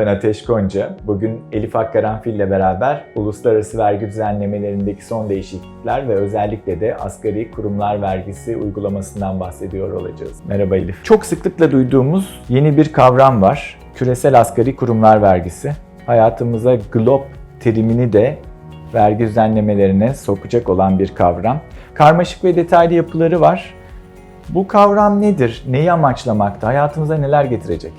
Ben Ateş Gonca. Bugün Elif Akkaranfil ile beraber uluslararası vergi düzenlemelerindeki son değişiklikler ve özellikle de asgari kurumlar vergisi uygulamasından bahsediyor olacağız. Merhaba Elif. Çok sıklıkla duyduğumuz yeni bir kavram var. Küresel asgari kurumlar vergisi. Hayatımıza GLOB terimini de vergi düzenlemelerine sokacak olan bir kavram. Karmaşık ve detaylı yapıları var. Bu kavram nedir? Neyi amaçlamakta? Hayatımıza neler getirecek?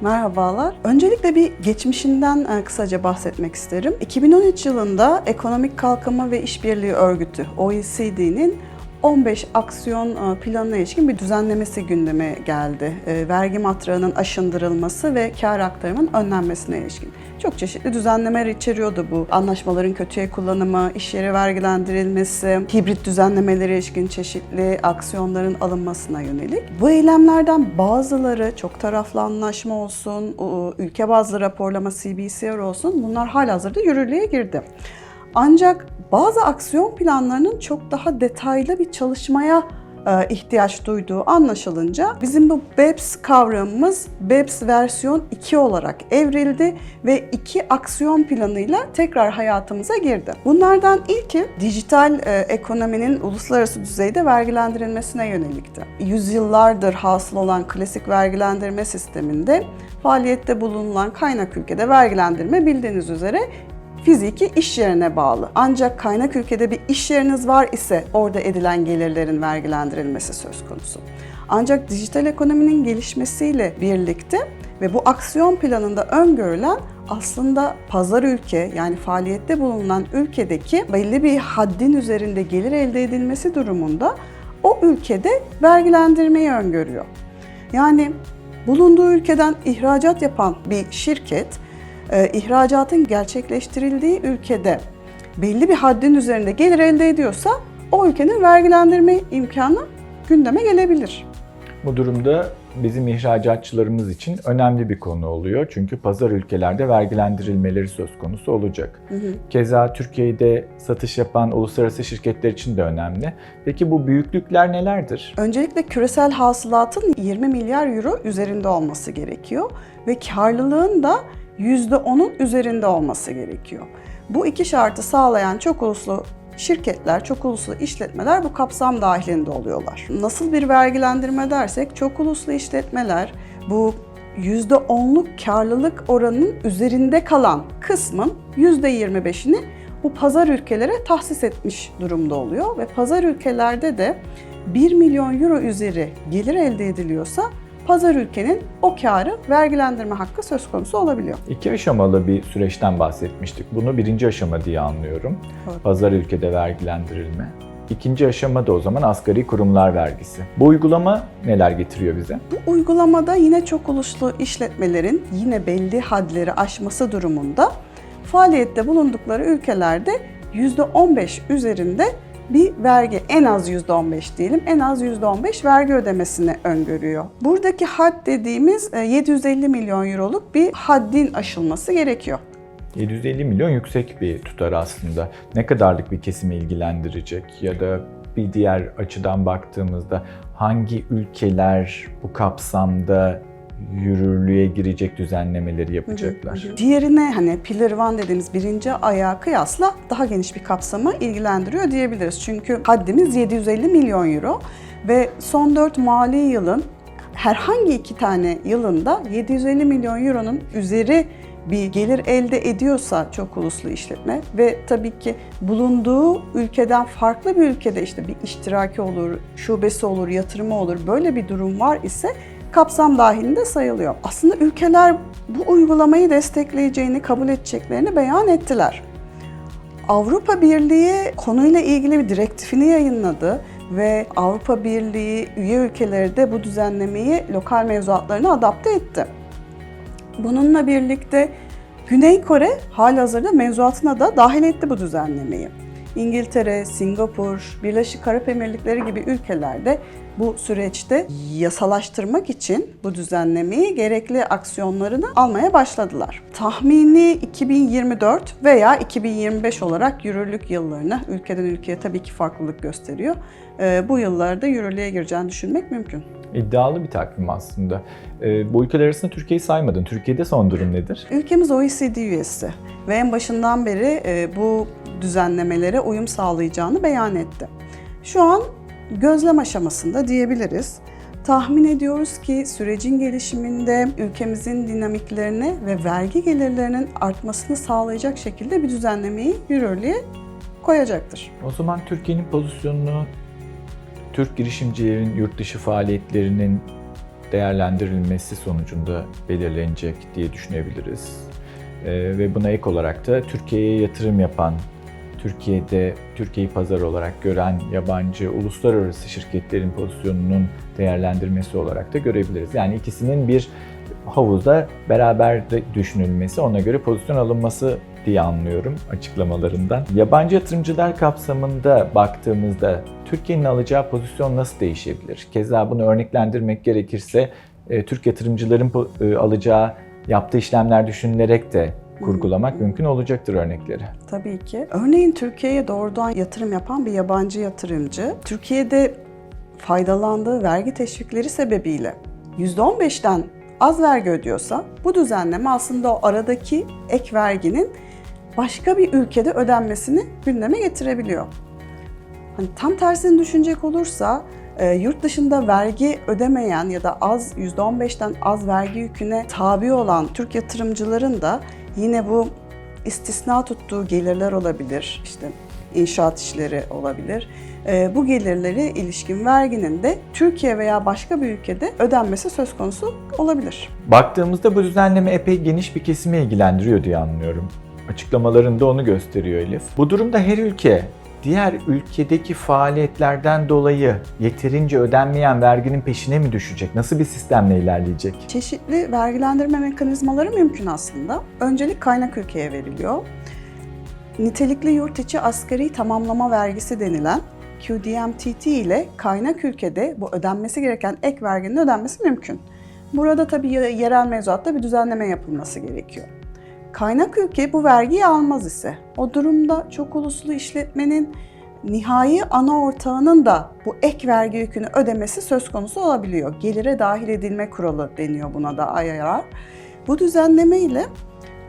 Merhabalar. Öncelikle bir geçmişinden e, kısaca bahsetmek isterim. 2013 yılında Ekonomik Kalkınma ve İşbirliği Örgütü OECD'nin 15 aksiyon e, planına ilişkin bir düzenlemesi gündeme geldi. E, Vergi matrağının aşındırılması ve kar aktarımının önlenmesine ilişkin. Çok çeşitli düzenlemeler içeriyordu bu. Anlaşmaların kötüye kullanımı, iş yeri vergilendirilmesi, hibrit düzenlemelere ilişkin çeşitli aksiyonların alınmasına yönelik. Bu eylemlerden bazıları çok taraflı anlaşma olsun, ülke bazlı raporlama CBCR olsun bunlar halihazırda yürürlüğe girdi. Ancak bazı aksiyon planlarının çok daha detaylı bir çalışmaya e, ihtiyaç duyduğu anlaşılınca bizim bu BEPS kavramımız BEPS versiyon 2 olarak evrildi ve iki aksiyon planıyla tekrar hayatımıza girdi. Bunlardan ilki dijital e, ekonominin uluslararası düzeyde vergilendirilmesine yönelikti. Yüzyıllardır hasıl olan klasik vergilendirme sisteminde faaliyette bulunulan kaynak ülkede vergilendirme bildiğiniz üzere fiziki iş yerine bağlı. Ancak kaynak ülkede bir iş yeriniz var ise orada edilen gelirlerin vergilendirilmesi söz konusu. Ancak dijital ekonominin gelişmesiyle birlikte ve bu aksiyon planında öngörülen aslında pazar ülke yani faaliyette bulunan ülkedeki belli bir haddin üzerinde gelir elde edilmesi durumunda o ülkede vergilendirmeyi öngörüyor. Yani bulunduğu ülkeden ihracat yapan bir şirket e, ihracatın gerçekleştirildiği ülkede belli bir haddin üzerinde gelir elde ediyorsa o ülkenin vergilendirme imkanı gündeme gelebilir. Bu durumda bizim ihracatçılarımız için önemli bir konu oluyor. Çünkü pazar ülkelerde vergilendirilmeleri söz konusu olacak. Keza Türkiye'de satış yapan uluslararası şirketler için de önemli. Peki bu büyüklükler nelerdir? Öncelikle küresel hasılatın 20 milyar euro üzerinde olması gerekiyor ve karlılığın da %10'un üzerinde olması gerekiyor. Bu iki şartı sağlayan çok uluslu şirketler, çok uluslu işletmeler bu kapsam dahilinde oluyorlar. Nasıl bir vergilendirme dersek çok uluslu işletmeler bu %10'luk karlılık oranının üzerinde kalan kısmın %25'ini bu pazar ülkelere tahsis etmiş durumda oluyor ve pazar ülkelerde de 1 milyon euro üzeri gelir elde ediliyorsa pazar ülkenin o karı vergilendirme hakkı söz konusu olabiliyor. İki aşamalı bir süreçten bahsetmiştik. Bunu birinci aşama diye anlıyorum. Evet. Pazar ülkede vergilendirilme. İkinci aşama da o zaman asgari kurumlar vergisi. Bu uygulama neler getiriyor bize? Bu uygulamada yine çok uluslu işletmelerin yine belli hadleri aşması durumunda faaliyette bulundukları ülkelerde %15 üzerinde bir vergi, en az %15 diyelim, en az %15 vergi ödemesini öngörüyor. Buradaki had dediğimiz e, 750 milyon euroluk bir haddin aşılması gerekiyor. 750 milyon yüksek bir tutar aslında. Ne kadarlık bir kesimi ilgilendirecek ya da bir diğer açıdan baktığımızda hangi ülkeler bu kapsamda yürürlüğe girecek düzenlemeleri yapacaklar? Diğerine hani Pillar 1 dediğimiz birinci ayağa kıyasla daha geniş bir kapsamı ilgilendiriyor diyebiliriz. Çünkü haddimiz 750 milyon euro ve son 4 mali yılın herhangi iki tane yılında 750 milyon euronun üzeri bir gelir elde ediyorsa çok uluslu işletme ve tabii ki bulunduğu ülkeden farklı bir ülkede işte bir iştiraki olur, şubesi olur, yatırımı olur böyle bir durum var ise kapsam dahilinde sayılıyor. Aslında ülkeler bu uygulamayı destekleyeceğini, kabul edeceklerini beyan ettiler. Avrupa Birliği konuyla ilgili bir direktifini yayınladı ve Avrupa Birliği üye ülkeleri de bu düzenlemeyi lokal mevzuatlarına adapte etti. Bununla birlikte Güney Kore halihazırda mevzuatına da dahil etti bu düzenlemeyi. İngiltere, Singapur, Birleşik Arap Emirlikleri gibi ülkelerde bu süreçte yasalaştırmak için bu düzenlemeyi gerekli aksiyonlarını almaya başladılar. Tahmini 2024 veya 2025 olarak yürürlük yıllarını ülkeden ülkeye tabii ki farklılık gösteriyor. Ee, Bu yıllarda yürürlüğe gireceğini düşünmek mümkün. İddialı bir takvim aslında. Ee, bu ülkeler arasında Türkiye'yi saymadın. Türkiye'de son durum nedir? Ülkemiz OECD üyesi ve en başından beri e, bu düzenlemelere uyum sağlayacağını beyan etti. Şu an gözlem aşamasında diyebiliriz. Tahmin ediyoruz ki sürecin gelişiminde ülkemizin dinamiklerini ve vergi gelirlerinin artmasını sağlayacak şekilde bir düzenlemeyi yürürlüğe koyacaktır. O zaman Türkiye'nin pozisyonunu Türk girişimcilerin yurt dışı faaliyetlerinin değerlendirilmesi sonucunda belirlenecek diye düşünebiliriz. Ee, ve buna ek olarak da Türkiye'ye yatırım yapan, Türkiye'de Türkiye'yi pazar olarak gören yabancı uluslararası şirketlerin pozisyonunun değerlendirmesi olarak da görebiliriz. Yani ikisinin bir havuzda beraber de düşünülmesi, ona göre pozisyon alınması diye anlıyorum açıklamalarından. Yabancı yatırımcılar kapsamında baktığımızda Türkiye'nin alacağı pozisyon nasıl değişebilir? Keza bunu örneklendirmek gerekirse e, Türk yatırımcıların e, alacağı yaptığı işlemler düşünülerek de kurgulamak mümkün olacaktır örnekleri. Tabii ki. Örneğin Türkiye'ye doğrudan yatırım yapan bir yabancı yatırımcı, Türkiye'de faydalandığı vergi teşvikleri sebebiyle %15'ten az vergi ödüyorsa bu düzenleme aslında o aradaki ek verginin başka bir ülkede ödenmesini gündeme getirebiliyor. Hani tam tersini düşünecek olursa e, yurt dışında vergi ödemeyen ya da az %15'ten az vergi yüküne tabi olan Türk yatırımcıların da yine bu istisna tuttuğu gelirler olabilir. İşte inşaat işleri olabilir. E, bu gelirleri ilişkin verginin de Türkiye veya başka bir ülkede ödenmesi söz konusu olabilir. Baktığımızda bu düzenleme epey geniş bir kesimi ilgilendiriyor diye anlıyorum. Açıklamalarında onu gösteriyor Elif. Bu durumda her ülke diğer ülkedeki faaliyetlerden dolayı yeterince ödenmeyen verginin peşine mi düşecek? Nasıl bir sistemle ilerleyecek? Çeşitli vergilendirme mekanizmaları mümkün aslında. Öncelik kaynak ülkeye veriliyor. Nitelikli yurt içi asgari tamamlama vergisi denilen QDMTT ile kaynak ülkede bu ödenmesi gereken ek verginin ödenmesi mümkün. Burada tabii ye- yerel mevzuatta bir düzenleme yapılması gerekiyor. Kaynak ülke bu vergiyi almaz ise o durumda çok uluslu işletmenin nihai ana ortağının da bu ek vergi yükünü ödemesi söz konusu olabiliyor. Gelire dahil edilme kuralı deniyor buna da IRR. Bu düzenleme ile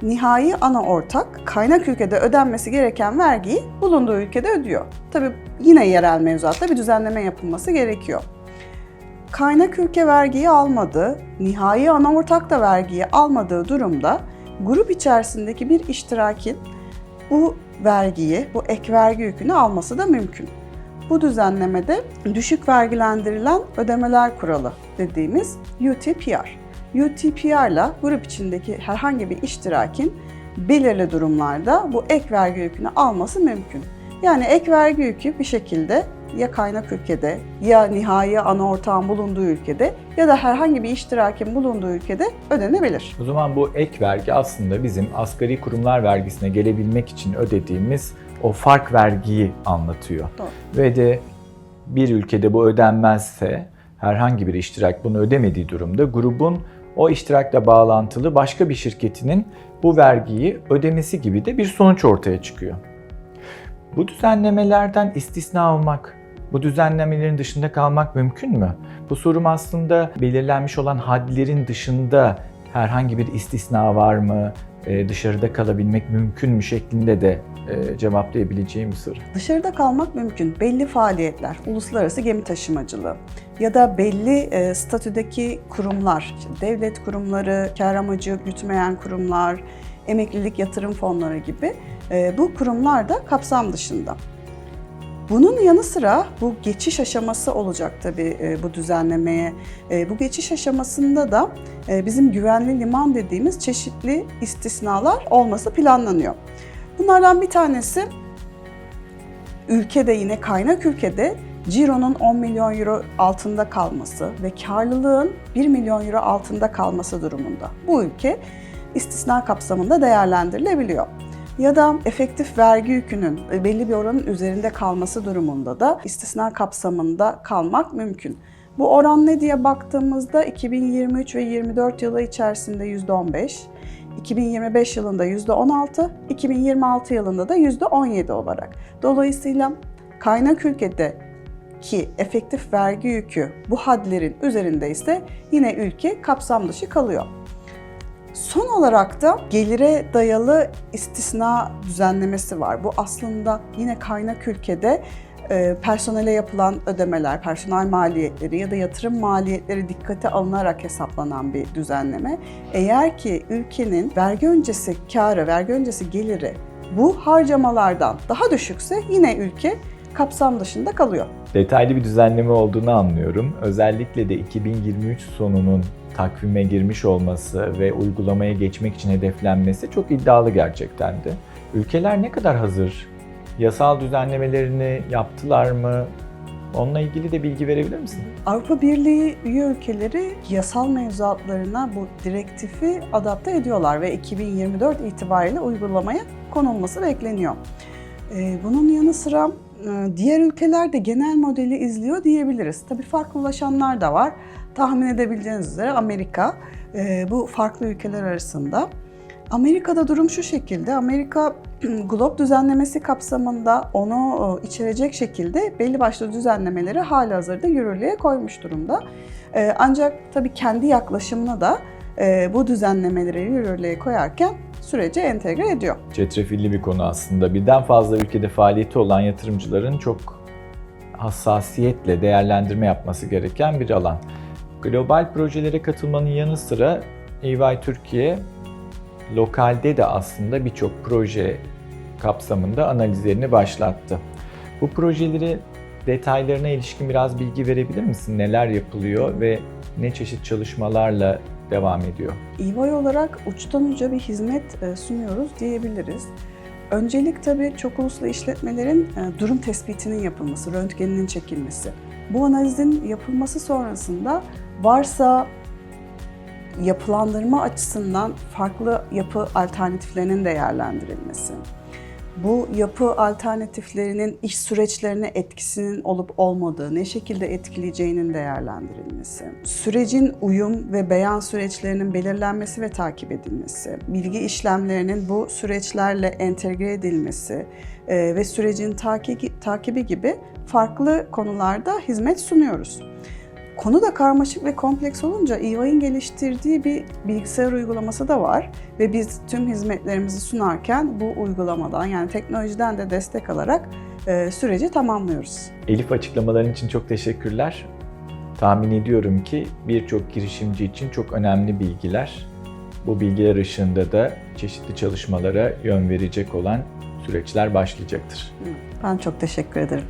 nihai ana ortak kaynak ülkede ödenmesi gereken vergiyi bulunduğu ülkede ödüyor. Tabii yine yerel mevzuatta bir düzenleme yapılması gerekiyor. Kaynak ülke vergiyi almadı, nihai ana ortak da vergiyi almadığı durumda grup içerisindeki bir iştirakin bu vergiyi, bu ek vergi yükünü alması da mümkün. Bu düzenlemede düşük vergilendirilen ödemeler kuralı dediğimiz UTPR. UTPR ile grup içindeki herhangi bir iştirakin belirli durumlarda bu ek vergi yükünü alması mümkün. Yani ek vergi yükü bir şekilde ya kaynak ülkede ya nihai ana ortağın bulunduğu ülkede ya da herhangi bir iştirakin bulunduğu ülkede ödenebilir. O zaman bu ek vergi aslında bizim asgari kurumlar vergisine gelebilmek için ödediğimiz o fark vergiyi anlatıyor. Doğru. Ve de bir ülkede bu ödenmezse herhangi bir iştirak bunu ödemediği durumda grubun o iştirakla bağlantılı başka bir şirketinin bu vergiyi ödemesi gibi de bir sonuç ortaya çıkıyor. Bu düzenlemelerden istisna olmak, bu düzenlemelerin dışında kalmak mümkün mü? Bu sorum aslında belirlenmiş olan hadlerin dışında herhangi bir istisna var mı? Ee, dışarıda kalabilmek mümkün mü şeklinde de e, cevaplayabileceğim bir soru. Dışarıda kalmak mümkün. Belli faaliyetler, uluslararası gemi taşımacılığı ya da belli e, statüdeki kurumlar, devlet kurumları, kar amacı gütmeyen kurumlar, emeklilik yatırım fonları gibi e, bu kurumlar da kapsam dışında. Bunun yanı sıra bu geçiş aşaması olacak tabii e, bu düzenlemeye. E, bu geçiş aşamasında da e, bizim güvenli liman dediğimiz çeşitli istisnalar olması planlanıyor. Bunlardan bir tanesi ülkede yine kaynak ülkede cironun 10 milyon euro altında kalması ve karlılığın 1 milyon euro altında kalması durumunda. Bu ülke istisna kapsamında değerlendirilebiliyor. Ya da efektif vergi yükünün belli bir oranın üzerinde kalması durumunda da istisna kapsamında kalmak mümkün. Bu oran ne diye baktığımızda 2023 ve 24 yılı içerisinde %15, 2025 yılında %16, 2026 yılında da %17 olarak. Dolayısıyla kaynak ülkede ki efektif vergi yükü bu hadlerin üzerinde ise yine ülke kapsam dışı kalıyor. Son olarak da gelire dayalı istisna düzenlemesi var. Bu aslında yine kaynak ülkede e, personele yapılan ödemeler, personel maliyetleri ya da yatırım maliyetleri dikkate alınarak hesaplanan bir düzenleme. Eğer ki ülkenin vergi öncesi karı, vergi öncesi geliri bu harcamalardan daha düşükse yine ülke kapsam dışında kalıyor. Detaylı bir düzenleme olduğunu anlıyorum. Özellikle de 2023 sonunun takvime girmiş olması ve uygulamaya geçmek için hedeflenmesi çok iddialı gerçekten de. Ülkeler ne kadar hazır? Yasal düzenlemelerini yaptılar mı? Onunla ilgili de bilgi verebilir misin? Avrupa Birliği üye ülkeleri yasal mevzuatlarına bu direktifi adapte ediyorlar ve 2024 itibariyle uygulamaya konulması bekleniyor. Ee, Bunun yanı sıra diğer ülkeler de genel modeli izliyor diyebiliriz. Tabii farklılaşanlar da var. Tahmin edebileceğiniz üzere Amerika e, bu farklı ülkeler arasında. Amerika'da durum şu şekilde. Amerika Globe düzenlemesi kapsamında onu e, içerecek şekilde belli başlı düzenlemeleri halihazırda yürürlüğe koymuş durumda. E, Ancak tabii kendi yaklaşımını da e, bu düzenlemeleri yürürlüğe koyarken sürece entegre ediyor. Çetrefilli bir konu aslında. Birden fazla ülkede faaliyeti olan yatırımcıların çok hassasiyetle değerlendirme yapması gereken bir alan. Global projelere katılmanın yanı sıra EY Türkiye lokalde de aslında birçok proje kapsamında analizlerini başlattı. Bu projeleri detaylarına ilişkin biraz bilgi verebilir misin? Neler yapılıyor ve ne çeşit çalışmalarla devam ediyor? EY olarak uçtan uca bir hizmet e, sunuyoruz diyebiliriz. Öncelik tabii çok uluslu işletmelerin e, durum tespitinin yapılması, röntgeninin çekilmesi. Bu analizin yapılması sonrasında varsa yapılandırma açısından farklı yapı alternatiflerinin değerlendirilmesi. Bu yapı alternatiflerinin iş süreçlerine etkisinin olup olmadığı, ne şekilde etkileyeceğinin değerlendirilmesi, sürecin uyum ve beyan süreçlerinin belirlenmesi ve takip edilmesi, bilgi işlemlerinin bu süreçlerle entegre edilmesi e, ve sürecin takibi, takibi gibi farklı konularda hizmet sunuyoruz. Konu da karmaşık ve kompleks olunca EY'in geliştirdiği bir bilgisayar uygulaması da var ve biz tüm hizmetlerimizi sunarken bu uygulamadan yani teknolojiden de destek alarak e, süreci tamamlıyoruz. Elif açıklamaların için çok teşekkürler. Tahmin ediyorum ki birçok girişimci için çok önemli bilgiler. Bu bilgiler ışığında da çeşitli çalışmalara yön verecek olan süreçler başlayacaktır. Ben çok teşekkür ederim.